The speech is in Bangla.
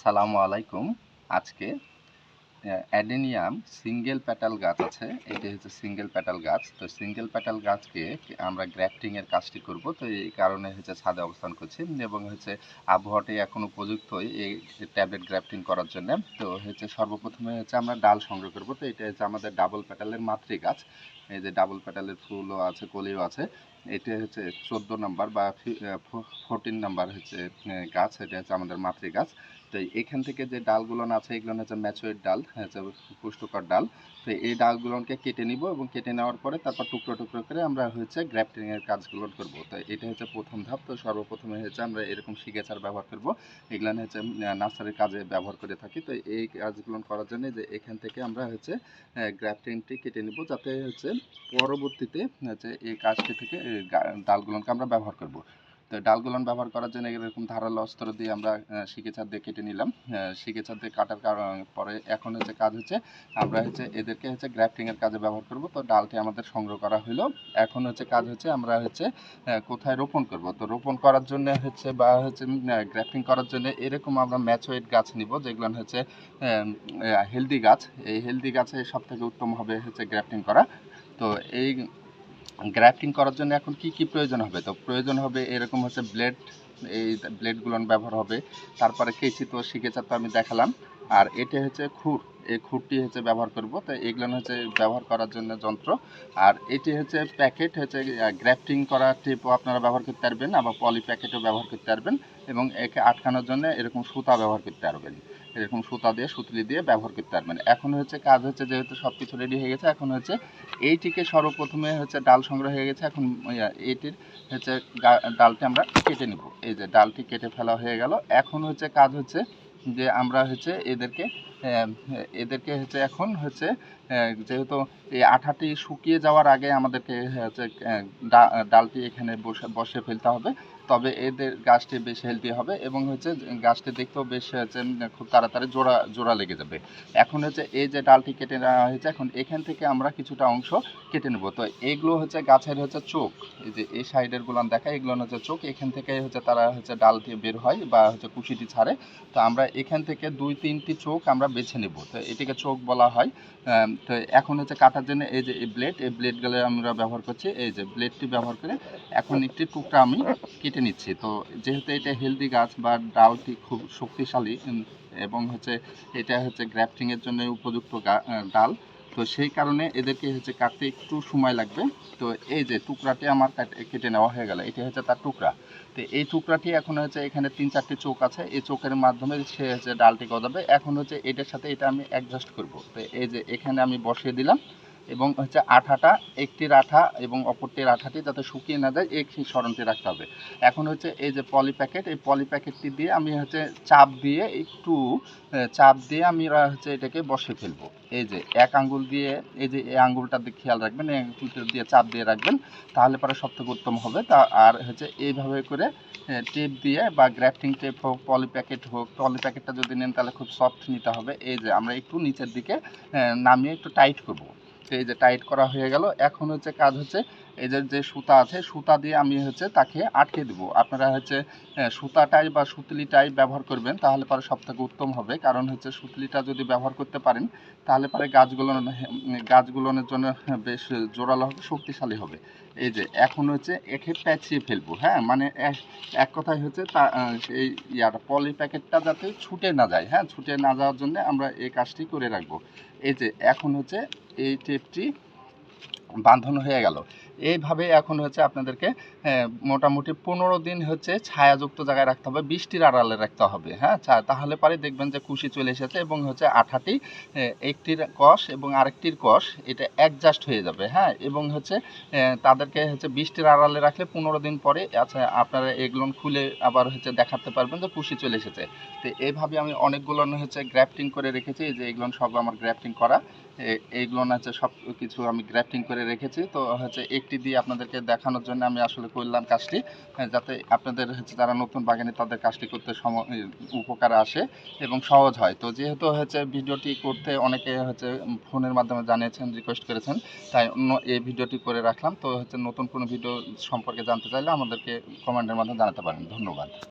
আসসালামু আলাইকুম। আজকে অ্যাডেনিয়াম সিঙ্গেল প্যাটাল গাছ আছে। এটি হচ্ছে সিঙ্গেল প্যাটাল গাছ। তো সিঙ্গেল প্যাটাল গাছকে আমরা গ্রাফটিং এর কাজটি করব। তো এই কারণে হচ্ছে ছাদে অবস্থান করছি এবং হচ্ছে আবহাওয়াটি এখন উপযুক্তই এই ট্যাবলেট গ্রাফটিং করার জন্য। তো হচ্ছে সর্বপ্রথমে হচ্ছে আমরা ডাল সংগ্রহ করব। তো এটা হচ্ছে আমাদের ডাবল প্যাটালের মাতৃ গাছ এই যে ডাবল প্যাটালের ফুলও আছে, কলিও আছে। এটা হচ্ছে চোদ্দ নাম্বার বা ফোরটিন নাম্বার হচ্ছে গাছ, এটা হচ্ছে আমাদের মাতৃ গাছ তো এখান থেকে যে ডালগুলো আছে, এগুলো হচ্ছে ম্যাচুয়েট ডাল হচ্ছে পুষ্টকর ডাল। তো এই ডালগুলোকে কেটে নিব এবং কেটে নেওয়ার পরে তারপর টুকরো টুকরো করে আমরা হচ্ছে গ্রাফটিং এর কাজগুলো করব। তো এটা হচ্ছে প্রথম ধাপ। তো সর্বপ্রথমে হচ্ছে আমরা এরকম সিগেচার ব্যবহার করব। এগুলো হচ্ছে নার্সারির কাজে ব্যবহার করে থাকি। তো এই কাজগুলো করার জন্য যে এখান থেকে আমরা হচ্ছে গ্রাফটিংটি কেটে নিব যাতে হচ্ছে পরবর্তীতে হচ্ছে এই কাজটি থেকে ডালগুলোকে আমরা ব্যবহার করব। তো ডালগুলন ব্যবহার করার জন্য এরকম ধারালো অস্ত্র দিয়ে আমরা শিকেচার দিয়ে কেটে নিলাম। শিকেচার দিয়ে কাটার কারণ- পরে এখন হচ্ছে কাজ হচ্ছে, আমরা হচ্ছে এদেরকে হচ্ছে গ্রাফটিং এর কাজে ব্যবহার করব। তো ডালটি আমাদের সংগ্রহ করা হলো এখন হচ্ছে কাজ হচ্ছে আমরা হচ্ছে কোথায় রোপণ করব? তো রোপণ করার জন্য হচ্ছে বা হচ্ছে গ্রাফটিং করার জন্য এরকম আমরা ম্যাচওয়েট গাছ নিব, যেগুলো হচ্ছে হেলদি গাছ। এই হেলদি গাছে সব থেকে উত্তম হবে হচ্ছে গ্রাফটিং করা। তো এই গ্রাফটিং করার জন্য এখন কি কি প্রয়োজন হবে? তো প্রয়োজন হবে এরকম হচ্ছে ব্লেড এই ব্লেডগুলো ব্যবহার হবে। তারপরে কেচি তো শিখেছে, তো আমি দেখালাম। আর এটা হচ্ছে খুর। এই খুরটি হচ্ছে ব্যবহার করব। তো এগুলো হচ্ছে ব্যবহার করার জন্য যন্ত্র। আর এটি হচ্ছে প্যাকেট হচ্ছে গ্রাফটিং করা টিপও আপনারা ব্যবহার করতে পারবেন আবার পলি প্যাকেটও ব্যবহার করতে পারবেন এবং একে আটকানোর জন্য এরকম সুতা ব্যবহার করতে পারবেন। এরকম সুতা দিয়ে, সুতলি দিয়ে ব্যবহার করতে পারবেন। এখন হচ্ছে কাজ হচ্ছে যেহেতু সব কিছু রেডি হয়ে গেছে, এখন হচ্ছে এইটিকে সর্বপ্রথমে হচ্ছে ডাল সংগ্রহ হয়ে গেছে। এখন এইটির হচ্ছে ডালটি আমরা কেটে নিব। এই যে ডালটি কেটে ফেলা হয়ে গেল। এখন হচ্ছে কাজ হচ্ছে যে আমরা হচ্ছে এদেরকে এদেরকে হচ্ছে এখন হচ্ছে যেহেতু এই আঠাটি শুকিয়ে যাওয়ার আগে আমাদেরকে হচ্ছে ডালটি এখানে বসে বসে ফেলতে হবে। তবে এদের গাছটি বেশ হেলদি হবে এবং হচ্ছে গাছটি দেখতেও বেশ হচ্ছে খুব তাড়াতাড়ি জোড়া জোড়া লেগে যাবে। এখন হচ্ছে এই যে ডালটি কেটে নেওয়া হয়েছে, এখন এখান থেকে আমরা কিছুটা অংশ কেটে নেব। তো এগুলো হচ্ছে গাছের হচ্ছে চোখ, এই যে এই সাইডেরগুলো দেখা, এগুলো হচ্ছে চোখ। এখান থেকে হচ্ছে তারা হচ্ছে ডাল দিয়ে বের হয় বা হচ্ছে কুশিটি ছাড়ে। তো আমরা এখান থেকে দুই, তিনটি চোখ আমরা বেছে নেব। তো এটিকে চোখ বলা হয়। তো এখন হচ্ছে কাটার জন্য এই যে এই ব্লেড এই ব্লেডগুলো আমরা ব্যবহার করছি। এই যে ব্লেডটি ব্যবহার করে এখন একটি টুকরা আমি কেটে নিচ্ছি। তো যেহেতু এটা হেলদি গাছ বা ডালটি খুব শক্তিশালী এবং হচ্ছে এটা হচ্ছে গ্রাফটিং এর জন্য উপযুক্ত ডাল তো সেই কারণে এদেরকে হচ্ছে কাটতে একটু সময় লাগবে। তো এই যে টুকরাটি আমার কাট- নেওয়া হয়ে গেল, এটি হচ্ছে তার টুকরা। তো এই টুকরাটি এখন হচ্ছে এখানে তিন চারটি চোখ আছে, এই চোখের মাধ্যমে সে হচ্ছে ডালটি গজাবে। এখন হচ্ছে এটার সাথে এটা আমি অ্যাডজাস্ট করব। তো এই যে এখানে আমি বসিয়ে দিলাম এবং হচ্ছে আঠাটা একটির আঠা এবং অপরটির আঠাটি যাতে শুকিয়ে না যায়, এই স্মরণটি রাখতে হবে। এখন হচ্ছে এই যে পলি প্যাকেট, এই পলি প্যাকেটটি দিয়ে আমি হচ্ছে চাপ দিয়ে একটু চাপ দিয়ে আমি হচ্ছে এটাকে বসে ফেলব। এই যে এক আঙ্গুল দিয়ে, এই যে এই আঙ্গুলটা দিয়ে খেয়াল রাখবেন, এই আঙ্গুলটা দিয়ে চাপ দিয়ে রাখবেন, তাহলে পরে সব থেকে উত্তম হবে। তা আর হচ্ছে এইভাবে করে টেপ দিয়ে বা গ্রাফটিং টেপ হোক, পলি প্যাকেট হোক, পলি প্যাকেটটা যদি নেন তাহলে খুব সফট নিতে হবে। এই যে আমরা একটু নিচের দিকে নামিয়ে একটু টাইট করব। তো এই যে টাইট করা হয়ে গেল। এখন হচ্ছে কাজ হচ্ছে এই যে সুতা আছে সুতা দিয়ে আমি হচ্ছে তাকে আটকে দেবো। আপনারা হচ্ছে আহ, সুতাটাই বা সুতলিটাই ব্যবহার করবেন তাহলে পরে সব থেকে উত্তম হবে। কারণ হচ্ছে সুতলিটা যদি ব্যবহার করতে পারেন তাহলে পরে গাছগুলো গাছগুলোর জন্য বেশ জোরালো হবে শক্তিশালী হবে। এই যে এখন হচ্ছে একে প্যাচিয়ে ফেলব হ্যাঁ? মানে এক- কথায় হচ্ছে তা এই ইয়ার পলি প্যাকেটটা যাতে ছুটে না যায় হ্যাঁ? ছুটে না যাওয়ার জন্য আমরা এই কাজটি করে রাখব। এই যে এখন হচ্ছে এই টেপটি বাঁধন হয়ে গেল। এইভাবে এখন হচ্ছে আপনাদেরকে মোটামুটি পনেরো দিন হচ্ছে ছায়াযুক্ত জায়গায় রাখতে হবে, বৃষ্টির আড়ালে রাখতে হবে হ্যাঁ? তাহলে পরে দেখবেন যে কুশি চলে এসেছে এবং হচ্ছে আঠাটি একটির কষ এবং আরেকটির কষ, এটা অ্যাডজাস্ট হয়ে যাবে হ্যাঁ? এবং হচ্ছে তাদেরকে হচ্ছে বৃষ্টির আড়ালে রাখলে পনেরো দিন পরে আচ্ছা আপনারা এগুলো খুলে আবার হচ্ছে দেখাতে পারবেন যে কুশি চলে এসেছে। তো এইভাবে আমি অনেকগুলো হচ্ছে গ্রাফটিং করে রেখেছি যে এগুলো সব আমার গ্রাফটিং করা এইগুলো হচ্ছে সব কিছু আমি গ্রাফটিং করে রেখেছি, তো হচ্ছে একটি দিয়ে আপনাদেরকে দেখানোর জন্য আমি আসলে করলাম কাজটি যাতে আপনাদের হচ্ছে যারা নতুন বাগানে তাদের কাজটি করতে সম উপকার আসে এবং সহজ হয়। তো যেহেতু হচ্ছে ভিডিওটি করতে অনেকে হচ্ছে ফোনের মাধ্যমে জানিয়েছেন রিকোয়েস্ট করেছেন, তাই অন্য এই ভিডিওটি করে রাখলাম। তো হচ্ছে নতুন কোনো ভিডিও সম্পর্কে জানতে চাইলে আমাদেরকে কমেন্টের মাধ্যমে জানাতে পারেন। ধন্যবাদ।